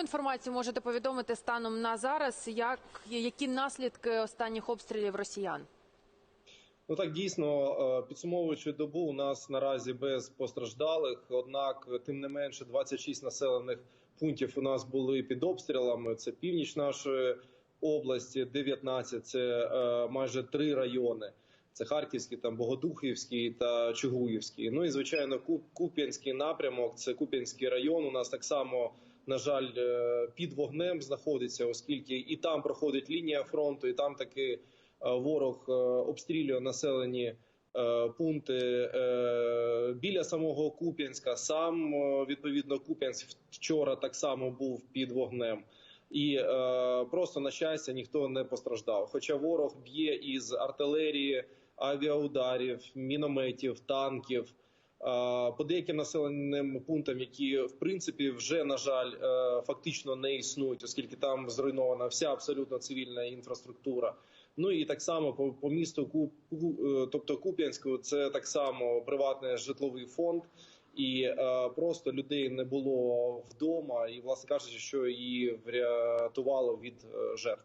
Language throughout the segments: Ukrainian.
інформацію можете повідомити станом на зараз? Як які наслідки останніх обстрілів росіян? Ну так дійсно е, підсумовуючи добу, у нас наразі без постраждалих. Однак, тим не менше, 26 населених пунктів у нас були під обстрілами. Це північ нашої області, 19, це е, майже три райони. Це Харківський, там Богодухівський та Чугуївський. Ну і звичайно, Куп'янський напрямок. Це Куп'янський район. У нас так само, на жаль, е, під вогнем знаходиться, оскільки і там проходить лінія фронту, і там таки е, ворог е, обстрілює населені пункти біля самого Куп'янська. Сам відповідно Куп'янськ вчора так само був під вогнем. І просто на щастя ніхто не постраждав. Хоча ворог б'є із артилерії, авіаударів, мінометів, танків. По деяким населеним пунктам, які в принципі вже на жаль е, фактично не існують, оскільки там зруйнована вся абсолютно цивільна інфраструктура. Ну і так само по, по місту Ку, Ку- е, тобто Куп'янську, це так само приватний житловий фонд. І е, просто людей не було вдома, і власне кажучи, що її врятувало від е, жертв.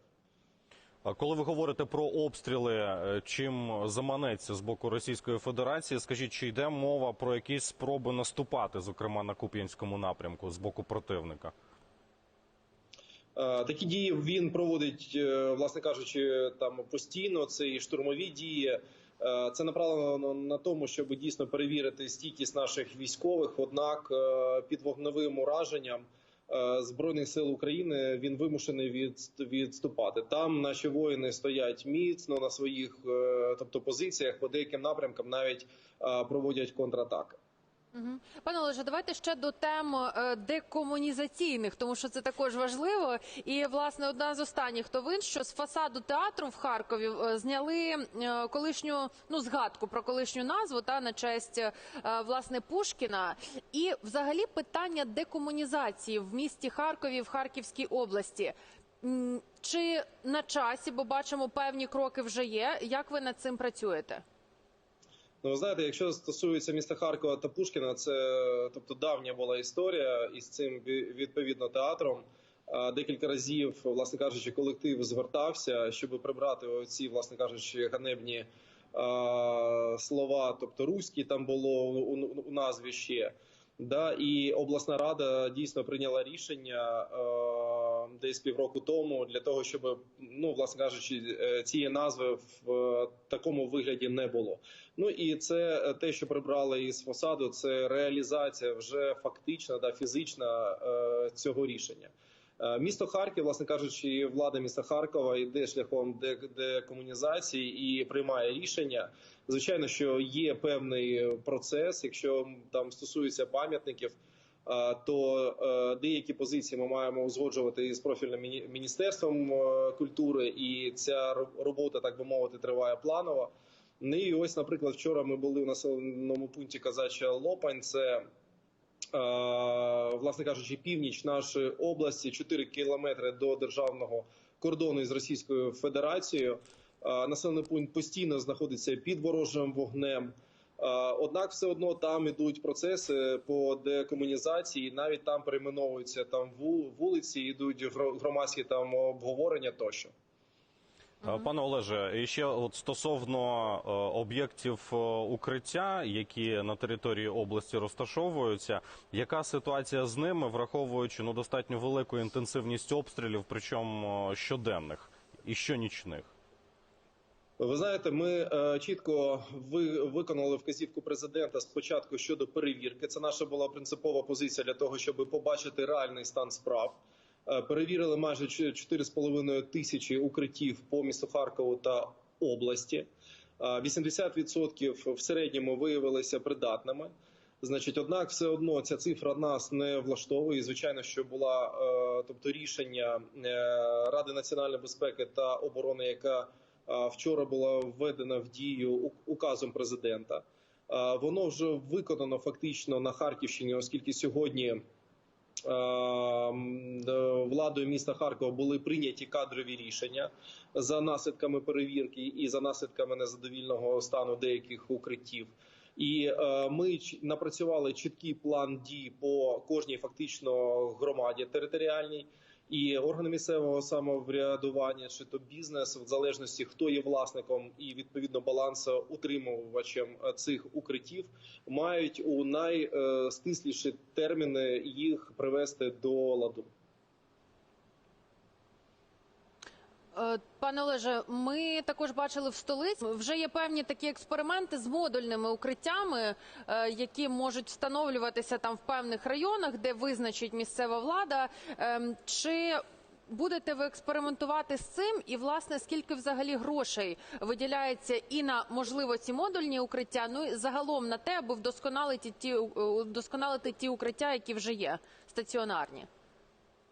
Коли ви говорите про обстріли, е, чим заманеться з боку Російської Федерації, скажіть, чи йде мова про якісь спроби наступати, зокрема на Куп'янському напрямку з боку противника? Е, Такі дії він проводить, е, власне кажучи, там постійно. Це і штурмові дії. Це направлено на тому, щоб дійсно перевірити стійкість наших військових. Однак під вогневим ураженням збройних сил України він вимушений від- відступати. Там наші воїни стоять міцно на своїх, е, тобто позиціях по деяким напрямкам навіть е, проводять контратаки. Пане Олеже, давайте ще до тем е, декомунізаційних, тому що це також важливо. І власне одна з останніх новин, що з фасаду театру в Харкові е, зняли е, колишню ну згадку про колишню назву та на честь власне Пушкіна. І взагалі питання декомунізації в місті Харкові в Харківській області. Чи на часі, бо бачимо, певні кроки вже є. Як ви над цим працюєте? Ну, ви знаєте, якщо стосується міста Харкова та Пушкіна, це тобто давня була історія із цим відповідно театром. Декілька разів, власне кажучи, колектив звертався, щоб прибрати оці, власне кажучи, ганебні слова, тобто руські там було у назві ще. Да, і обласна рада дійсно прийняла рішення е, десь півроку тому для того, щоб ну власне кажучи, е, цієї назви в е, такому вигляді не було. Ну і це е, те, що прибрали із фасаду, це реалізація вже фактична да фізична е, цього рішення. Е, Місто Харків, власне кажучи, влада міста Харкова йде шляхом декомунізації і приймає рішення. Звичайно, що є певний процес, якщо там стосується пам'ятників. е, То е, деякі позиції ми маємо узгоджувати із профільним міністерством культури, і ця робота, так би мовити, триває планово. Ну і ось, наприклад, вчора ми були в населеному пункті Казача Лопань. Це власне кажучи, північ нашої області, 4 кілометри до державного кордону із Російською Федерацією. Населений пункт постійно знаходиться під ворожим вогнем. Однак, все одно там ідуть процеси по декомунізації, навіть там перейменовуються там ву- вулиці, йдуть гро- громадські там обговорення тощо. Е, Пане Олеже, і ще от стосовно е, об'єктів е, укриття, які на території області розташовуються, яка ситуація з ними, враховуючи ну достатньо велику інтенсивність обстрілів, причому е, щоденних і щонічних? Ви знаєте, ми е, чітко ви, виконали вказівку президента спочатку щодо перевірки. Це наша була принципова позиція для того, щоб побачити реальний стан справ. Е, перевірили майже чо- 4,5 тисячі укриттів по місту Харкову та області. Е, 80% в середньому виявилися придатними. Значить, однак, все одно ця цифра нас не влаштовує. Звичайно, що була е, тобто рішення е, Ради національної безпеки та оборони, яка вчора була введена в дію указом президента. Воно вже виконано фактично на Харківщині, оскільки сьогодні владою міста Харкова були прийняті кадрові рішення за наслідками перевірки і за наслідками незадовільного стану деяких укриттів. І е, ми напрацювали чіткий план дій по кожній фактично громаді територіальній. І органи місцевого самоврядування, чи то бізнес, в залежності хто є власником і відповідно балансоутримувачем утримувачем цих укриттів, мають у найстисліші терміни їх привести до ладу. Е, Пане Олеже, ми також бачили в столиці. Вже є певні такі експерименти з модульними укриттями, е, які можуть встановлюватися там в певних районах, де визначить місцева влада. Ем, Чи будете ви експериментувати з цим? І власне скільки взагалі грошей виділяється і на можливо ці модульні укриття? Ну і загалом на те, аби вдосконалити ті е, вдосконалити ті укриття, які вже є стаціонарні?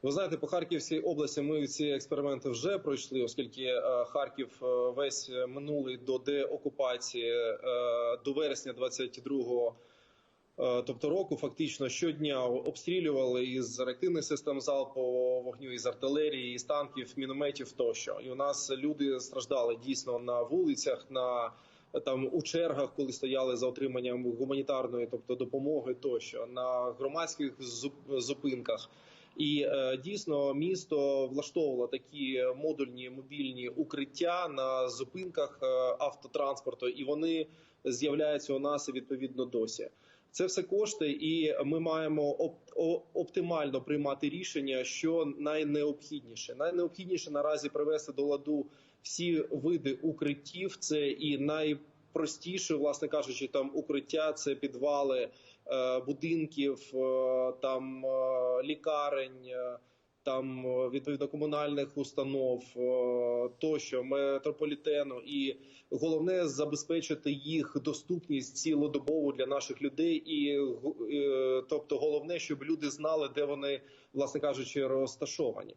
Ви знаєте, по Харківській області ми ці експерименти вже пройшли, оскільки е, Харків е, весь минулий до деокупації е, до вересня 22-го е, тобто року, фактично щодня обстрілювали із реактивних систем залпового вогню, із артилерії, із танків, мінометів тощо. І у нас люди страждали дійсно на вулицях, на там у чергах, коли стояли за отриманням гуманітарної, тобто допомоги, тощо на громадських зупинках. І е, дійсно місто влаштовувало такі модульні мобільні укриття на зупинках е, автотранспорту, і вони з'являються у нас відповідно досі. Це все кошти, і ми маємо оп- оптимально приймати рішення, що найнеобхідніше. Найнеобхідніше наразі привести до ладу всі види укриттів. Це і найпростіше, власне кажучи, там укриття це підвали е, будинків, е, там е, лікарень. Там відповідно комунальних установ тощо метрополітену, і головне забезпечити їх доступність цілодобову для наших людей, і тобто головне, щоб люди знали, де вони, власне кажучи, розташовані.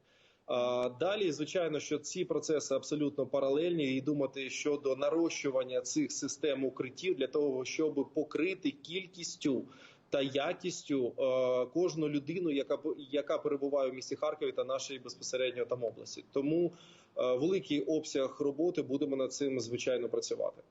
Далі, звичайно, що ці процеси абсолютно паралельні, і думати щодо нарощування цих систем укриттів для того, щоб покрити кількістю та якістю е, кожну людину, яка яка перебуває в місті Харкові та нашій безпосередньо там області. Тому е, великий обсяг роботи будемо над цим звичайно працювати.